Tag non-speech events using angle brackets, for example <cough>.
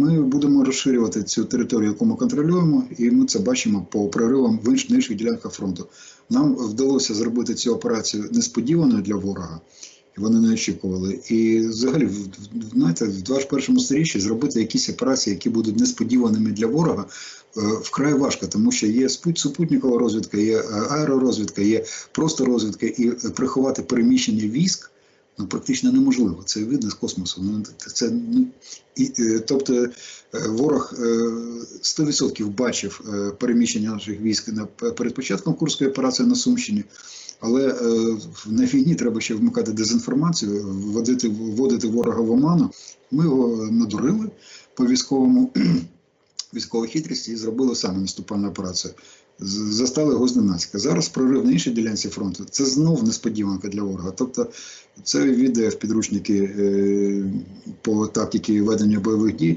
ми будемо розширювати цю територію, яку ми контролюємо, і ми це бачимо по проривам в інш- на інших ділянках фронту. Нам вдалося зробити цю операцію несподіваною для ворога. І вони не очікували. І взагалі, знаєте, в 21 сторіччі зробити якісь операції, які будуть несподіваними для ворога, е, вкрай важко, тому що є супутникова розвідка, є е, аеророзвідка, є просто розвідка, і приховати переміщення військ ну, практично неможливо. Це видно з космосу. Ну, це, ну, і, е, тобто е, ворог е, 100% бачив е, переміщення наших військ на, перед початком Курської операції на Сумщині. Але на війні треба ще вмикати дезінформацію, вводити, вводити ворога в оману. Ми його надурили по військовому <clears throat> військовій хитрості і зробили саме наступальну операцію. Застали його зненацька. Зараз прорив на іншій ділянці фронту. Це знов несподіванка для ворога. Тобто це відео в підручники е, по тактиці ведення бойових дій.